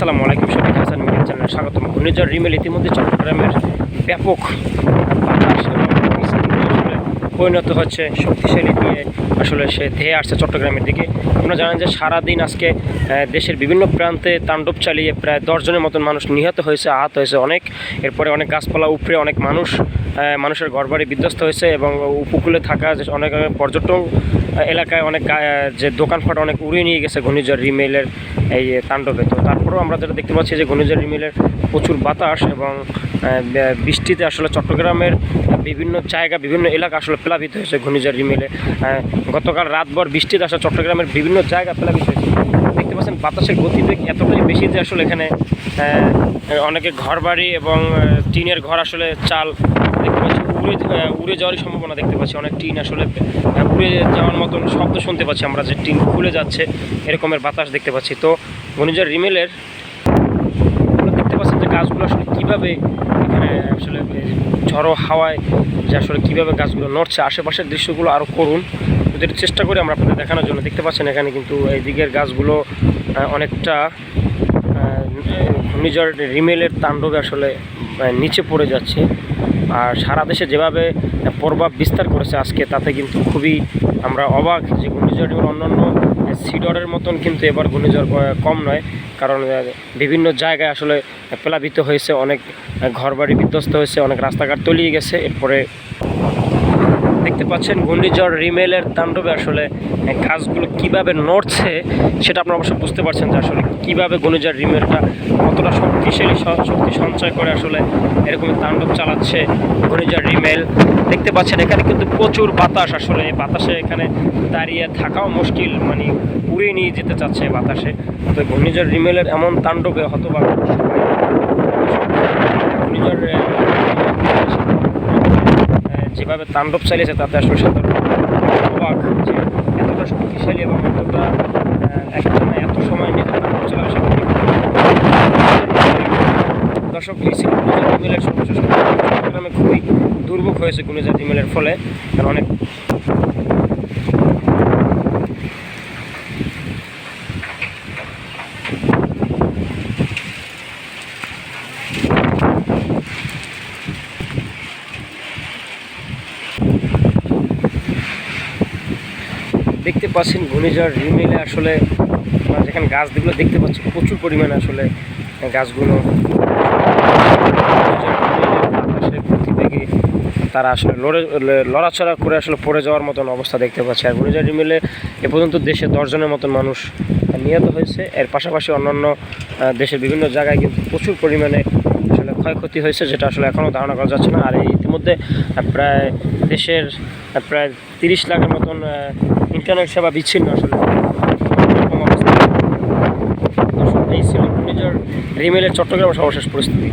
আসসালামু আলাইকুম শফিক হাসান মিডিয়া চ্যানেলে স্বাগতম। ঘূর্ণিঝড় রিমেল ইতিমধ্যে চট্টগ্রামের ব্যাপক পরিণত হচ্ছে, শক্তিশালী দিয়ে আসলে সে ধেয়ে আসছে চট্টগ্রামের দিকে। আপনারা জানেন যে সারাদিন আজকে দেশের বিভিন্ন প্রান্তে তাণ্ডব চালিয়ে প্রায় দশজনের মতন মানুষ নিহত হয়েছে, আহত হয়েছে অনেক। এরপরে অনেক গাছপালা উপড়ে অনেক মানুষ মানুষের ঘরবাড়ি বিধ্বস্ত হয়েছে এবং উপকূলে থাকা যে অনেক পর্যটন এলাকায় অনেক যে দোকানপাট অনেক উড়িয়ে নিয়ে গেছে ঘূর্ণিঝড় রিমেলের এই তাণ্ডবে। তো তারপরেও আমরা যেটা দেখতে পাচ্ছি যে ঘূর্ণিঝড় রিমেলের প্রচুর বাতাস এবং বৃষ্টিতে আসলে চট্টগ্রামের বিভিন্ন জায়গা, বিভিন্ন এলাকা আসলে প্লাবিত হয়েছে ঘূর্ণিঝড় রিমেলে। গতকাল রাতভর বৃষ্টিতে আসলে চট্টগ্রামের বিভিন্ন জায়গা প্লাবিত হয়েছে। পাচ্ছেন বাতাসের গতিবেগ এতটাই বেশি যে আসলে এখানে অনেকে ঘর বাড়ি এবং টিনের ঘর আসলে চাল দেখতে পাচ্ছি। উড়ে উড়ে যাওয়ারই সম্ভাবনা দেখতে পাচ্ছি। অনেক টিন আসলে উড়ে যাওয়ার মতন শব্দ শুনতে পাচ্ছি আমরা যে টিন খুলে যাচ্ছে, এরকমের বাতাস দেখতে পাচ্ছি। তো ঘূর্ণিঝড় রিমেলের দেখতে পাচ্ছেন যে গাছগুলো আসলে কীভাবে এখানে আসলে ঝড়ো হাওয়ায় যে আসলে কীভাবে গাছগুলো নড়ছে, আশেপাশের দৃশ্যগুলো আরও করুন। যদি চেষ্টা করি আমরা আপনাদের দেখানোর জন্য। দেখতে পাচ্ছেন এখানে কিন্তু এই দিকের গাছগুলো অনেকটা ঘূর্ণিঝড় রিমেলের তাণ্ডবে আসলে নিচে পড়ে যাচ্ছে। আর সারা দেশে যেভাবে প্রভাব বিস্তার করেছে আজকে, তাতে কিন্তু খুবই আমরা অবাক যে ঘূর্ণিঝড় রিমেল অন্যান্য সিডরের মতন কিন্তু এবার ঘূর্ণিঝড় কম নয়। কারণ বিভিন্ন জায়গায় আসলে প্লাবিত হয়েছে, অনেক ঘরবাড়ি বিধ্বস্ত হয়েছে, অনেক রাস্তাঘাট তলিয়ে গেছে। এরপরে দেখতে পাচ্ছেন ঘূর্ণিঝড় রিমেলের তাণ্ডবে আসলে গাছগুলো কীভাবে নড়ছে সেটা আপনারা অবশ্যই বুঝতে পারছেন যে আসলে কীভাবে ঘূর্ণিঝড় রিমেলটা কতটা শক্তিশালী শক্তি সঞ্চয় করে আসলে এরকম তাণ্ডব চালাচ্ছে ঘূর্ণিঝড় রিমেল। দেখতে পাচ্ছেন এখানে কিন্তু প্রচুর বাতাস আসলে বাতাসে এখানে দাঁড়িয়ে থাকাও মুশকিল মানে উড়িয়ে নিয়ে যেতে চাচ্ছে বাতাসে। তো ঘূর্ণিঝড় রিমেলের এমন তাণ্ডবে হতবাক ঘূর্ণিঝড় যেভাবে তাণ্ডব চালিয়েছে তাতে আসলে সাধারণ অবাক যে এতটা শক্তিশালী এবং এতটা আহ, এত সময় নিজের তাণ্ডব চালাবে সেটা দর্শক সর্বশেষ খুবই দুর্ভোগ হয়েছে গুণজাতি মেলের ফলে। অনেক দেখতে পাচ্ছেন ঘূর্ণিঝড় রিমেলে আসলে যেখানে গাছগুলো দেখতে পাচ্ছি প্রচুর পরিমাণে আসলে গাছগুলো ঘূর্ণিঝড় রিমেলের বাতাসের গতিবেগে তারা আসলে লড়ে লড়াচড়া করে আসলে পড়ে যাওয়ার মতন অবস্থা দেখতে পাচ্ছি। আর ঘূর্ণিঝড় রিমেলে এ পর্যন্ত দেশে দশজনের মতন মানুষ নিহত হয়েছে। এর পাশাপাশি অন্যান্য দেশের বিভিন্ন জায়গায় কিন্তু প্রচুর পরিমাণে আসলে ক্ষয়ক্ষতি হয়েছে, যেটা আসলে এখনও ধারণা করা যাচ্ছে না। আর এই ইতিমধ্যে প্রায় দেশের প্রায় তিরিশ লাখের মতন ইন্টারনেট সেবা বিচ্ছিন্ন আসলে এই ছিল রিমেলের চট্টগ্রামের সর্বশেষ পরিস্থিতি।